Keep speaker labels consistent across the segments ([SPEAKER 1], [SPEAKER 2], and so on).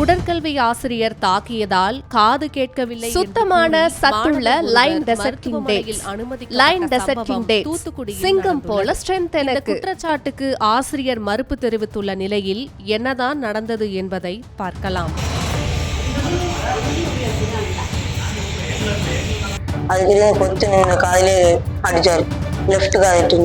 [SPEAKER 1] உடற்கல்வி ஆசிரியர் தாக்கியதால் காது கேட்கவில்லை சுத்தமான சத்துள்ள lion desert king dates lion desert king dates சிங்கம் போல ஸ்ட்ரென்த் எனக்கு குற்றச்சாட்டுக்கு ஆசிரியர் மறுப்பு தெரிவித்துள்ள நிலையில் என்னதான் நடந்தது என்பதை பார்க்கலாம்.
[SPEAKER 2] அதுக்கு கொத்து நின்று காதிலே அடிச்சாரு. லெஃப்ட் காதிட்டு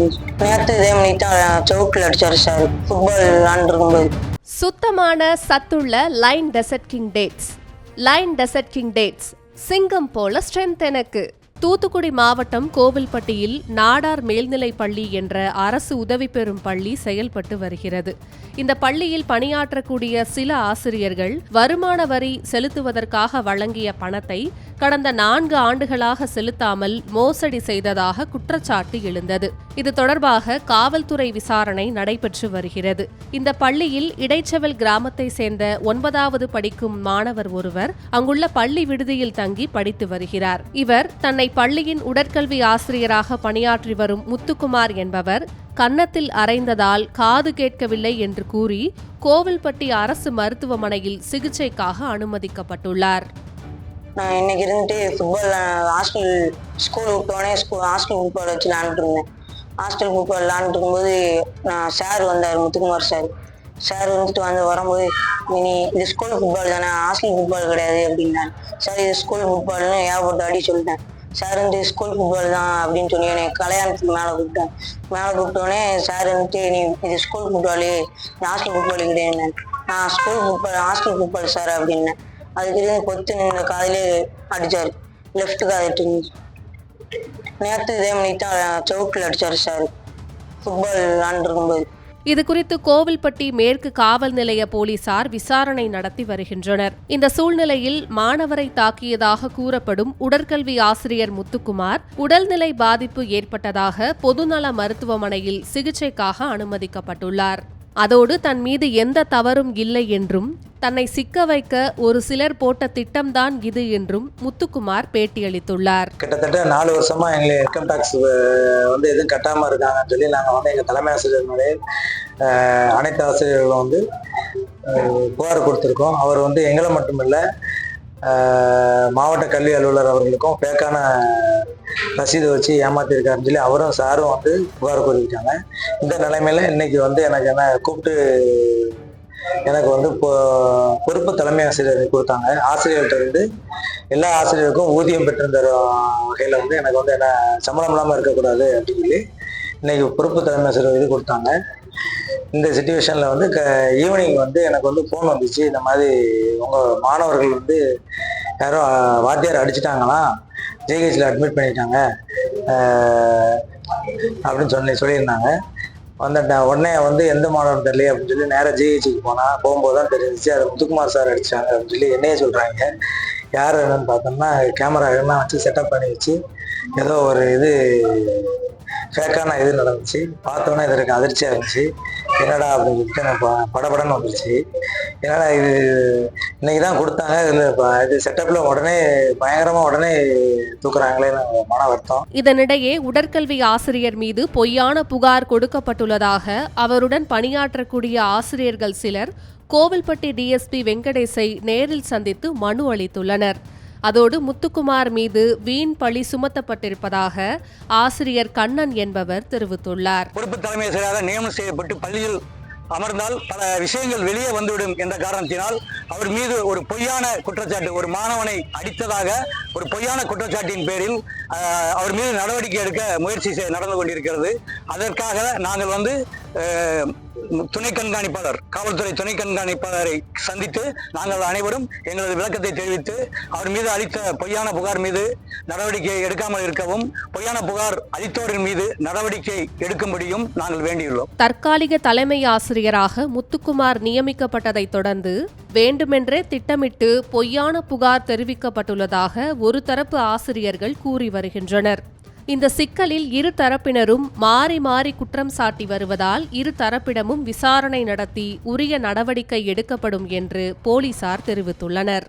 [SPEAKER 2] நேற்று இதே தான் சவுக்கில் அடிச்சாரு சார் ஃபுட்பால் விளாண்டுருக்கும்போது
[SPEAKER 1] சுத்தமான சத்துள்ள lion desert king dates. Lion desert king dates சிங்கம் போல ஸ்ட்ரென்த் எனக்கு. தூத்துக்குடி மாவட்டம் கோவில்பட்டியில் நாடார் மேல்நிலைப் பள்ளி என்ற அரசு உதவி பெறும் பள்ளி செயல்பட்டு வருகிறது. இந்த பள்ளியில் பணியாற்றக்கூடிய சில ஆசிரியர்கள் வருமான வரி செலுத்துவதற்காக வழங்கிய பணத்தை கடந்த நான்கு ஆண்டுகளாக செலுத்தாமல் மோசடி செய்ததாக குற்றச்சாட்டு எழுந்தது. இது தொடர்பாக காவல்துறை விசாரணை நடைபெற்று வருகிறது. இந்த பள்ளியில் இடைச்செவல் கிராமத்தை சேர்ந்த ஒன்பதாவது படிக்கும் மாணவர் ஒருவர் அங்குள்ள பள்ளி விடுதியில் தங்கி படித்து வருகிறார். இவர் தன்னை பள்ளியின் உடற்கல்வி ஆசிரியராக பணியாற்றி வரும் முத்துக்குமார் என்பவர் கன்னத்தில் அறைந்ததால் காது கேட்கவில்லை என்று கூறி கோவில்பட்டி அரசு மருத்துவமனையில் சிகிச்சைக்காக அனுமதிக்கப்பட்டுள்ளார்.
[SPEAKER 2] நான் இன்னைக்கு இருந்துட்டு ஃபுட்பால் ஹாஸ்டல் ஸ்கூல் விட்டோடனே ஸ்கூல் ஹாஸ்டல் ஃபுட்பால் வச்சு விளாண்டுட்டு இருந்தேன். ஹாஸ்டல் ஃபுட்பால் விளாண்டுட்டு இருக்கும்போது நான் சார் வந்தார் முத்துக்குமார் சார். சார் வந்துட்டு வந்து வரும்போது நீ இது ஸ்கூல் ஃபுட்பால் தானே? ஹாஸ்டல் ஃபுட்பால் கிடையாது அப்படின்னாரு. சார் இது ஸ்கூல் ஃபுட்பால்னு ஏகப்பட்ட அடி சொல்லிட்டேன். சார் வந்து ஸ்கூல் ஃபுட்பால் தான் அப்படின்னு சொல்லி என்னை கல்யாணத்துக்கு மேலே கூப்பிட்டேன். மேலே கூப்பிட்டோடனே சார் வந்துட்டு நீ இது ஸ்கூல் ஃபுட்பாலு ஹாஸ்டல் ஃபுட்பால் கிடையாது நான் school football hostel football sir அப்படின்னேன். அதுக்கு இருந்து கொத்து நின்று காதிலே அடித்தார் லெஃப்ட் காதிட்டு நேற்று இதே மாதிரி தான் சவுக்கில் அடித்தார் சார் ஃபுட்பால் விளாண்டுருக்கும்போது.
[SPEAKER 1] இது குறித்து கோவில்பட்டி மேற்கு காவல் நிலைய போலீசார் விசாரணை நடத்தி வருகின்றனர். இந்த சூழ்நிலையில் மாணவரை தாக்கியதாக கூறப்படும் உடற்கல்வி ஆசிரியர் முத்துக்குமார் உடல்நிலை பாதிப்பு ஏற்பட்டதாக பொதுநல மருத்துவமனையில் சிகிச்சைக்காக அனுமதிக்கப்பட்டுள்ளார். அதோடு தன் மீது எந்த தவறும் இல்லை என்றும் தன்னை சிக்க வைக்க ஒரு சிலர் போட்ட திட்டம்தான் இது என்றும் முத்துக்குமார் பேட்டியளித்துள்ளார்.
[SPEAKER 3] கிட்டத்தட்ட நாலு வருஷமா எங்களை இன்கம் டேக்ஸ் வந்து எதுவும் கட்டாம இருக்காங்கன்னு சொல்லி நாங்கள் வந்து எங்கள் தலைமை ஆசிரியர்களுடைய அனைத்து ஆசிரியர்களும் வந்து புகார் கொடுத்துருக்கோம். அவர் வந்து எங்களை மட்டுமில்லை மாவட்ட கல்வி அலுவலர் அவர்களுக்கும் ஃபேக்கான ரசீது வச்சு ஏமாத்திருக்காருன்னு சொல்லி அவரும் சாரும் வந்து புகார் கூறியிருக்காங்க. இந்த நிலைமையில இன்னைக்கு வந்து எனக்கு என்ன கூப்பிட்டு எனக்கு வந்து பொறுப்பு தலைமை ஆசிரியர் கொடுத்தாங்க. ஆசிரியர்கிட்ட இருந்து எல்லா ஆசிரியருக்கும் ஊதியம் பெற்றிருந்த வகையில் வந்து எனக்கு வந்து என்ன சம்பளம் இல்லாமல் இருக்கக்கூடாது அப்படின்னு சொல்லி இன்னைக்கு பொறுப்பு தலைமை ஆசிரியர் இது கொடுத்தாங்க. இந்த சுச்சுவேஷனில் வந்து க ஈவினிங் வந்து எனக்கு வந்து ஃபோன் வந்துச்சு. இந்த மாதிரி உங்கள் மாணவர்கள் வந்து யாரோ வாத்தியார் அடிச்சிட்டாங்களாம் ஜிஹெச்சில் அட்மிட் பண்ணிட்டாங்க. அப்படின்னு சொல்லி சொல்லியிருந்தாங்க. வந்துட்டேன் உடனே வந்து எந்த மாடல் தெரியல அப்படின்னு சொல்லி நேராக ஜிஹெச்சுக்கு போனால் போகும்போது தான் தெரிஞ்சிச்சு. அது முத்துக்குமார் சார் அடிச்சாங்க அப்படின்னு சொல்லி என்னையே சொல்கிறாங்க யார் என்னன்னு பார்த்தோம்னா கேமரா எல்லாம் வச்சு செட்டப் பண்ணி வச்சு ஏதோ ஒரு இது ஃபேக்கான இது நடந்துச்சு. பார்த்தோன்னே இது எனக்கு அதிர்ச்சியாக இருந்துச்சு. என்னடா அப்படின்னு சொல்லிட்டு எனக்கு படபடன்னு வந்துருச்சு. என்னடா இது? இன்னைக்கு தான் கொடுத்தாங்க. இதில் இது செட்டப்பில் உடனே பயங்கரமாக உடனே தூக்குறாங்களே மன வருத்தம்.
[SPEAKER 1] இதனிடையே உடற்கல்வி ஆசிரியர் மீது பொய்யான புகார் கொடுக்கப்பட்டுள்ளதாக அவருடன் பணியாற்றக்கூடிய ஆசிரியர்கள் சிலர் கோவில்பட்டி டிஎஸ்பி வெங்கடேசை நேரில் சந்தித்து மனு அளித்துள்ளனர். அதோடு முத்துக்குமார் மீது வீண் பழி சுமத்தப்பட்டிருப்பதாக ஆசிரியர் கண்ணன் என்பவர் தெரிவித்துள்ளார்.
[SPEAKER 4] பொறுப்பு தலைமை ஆசிரியராக நியமனம் செய்யப்பட்டு பள்ளியில் அமர்ந்தால் பல விஷயங்கள் வெளியே வந்துவிடும் என்ற காரணத்தினால் அவர் மீது ஒரு பொய்யான குற்றச்சாட்டு ஒரு மாணவனை அடித்ததாக ஒரு பொய்யான குற்றச்சாட்டின் பேரில் அவர் மீது நடவடிக்கை எடுக்க முயற்சி நடந்து கொண்டிருக்கிறது. அதற்காக நாங்கள் வந்து துணை கண்காணிப்பாளர் காவல்துறை துணை கண்காணிப்பாளரை சந்தித்து நாங்கள் அனைவரும் எங்களது விளக்கத்தை தெரிவித்து அவர் மீது அளித்த பொய்யான புகார் மீது நடவடிக்கை எடுக்காமல் இருக்கவும் பொய்யான புகார் அளித்தோரின் மீது நடவடிக்கை எடுக்கும்படியும் நாங்கள் வேண்டியுள்ளோம்.
[SPEAKER 1] தற்காலிக தலைமை ஆசிரியராக முத்துக்குமார் நியமிக்கப்பட்டதைத் தொடர்ந்து வேண்டுமென்றே திட்டமிட்டு பொய்யான புகார் தெரிவிக்கப்பட்டுள்ளதாக ஒரு தரப்பு ஆசிரியர்கள் கூறி வருகின்றனர். இந்த சிக்கலில் இரு தரப்பினரும் மாறி மாறி குற்றம் சாட்டி வருவதால் இரு தரப்பிடமும் விசாரணை நடத்தி உரிய நடவடிக்கை எடுக்கப்படும் என்று போலீசார் தெரிவித்துள்ளனர்.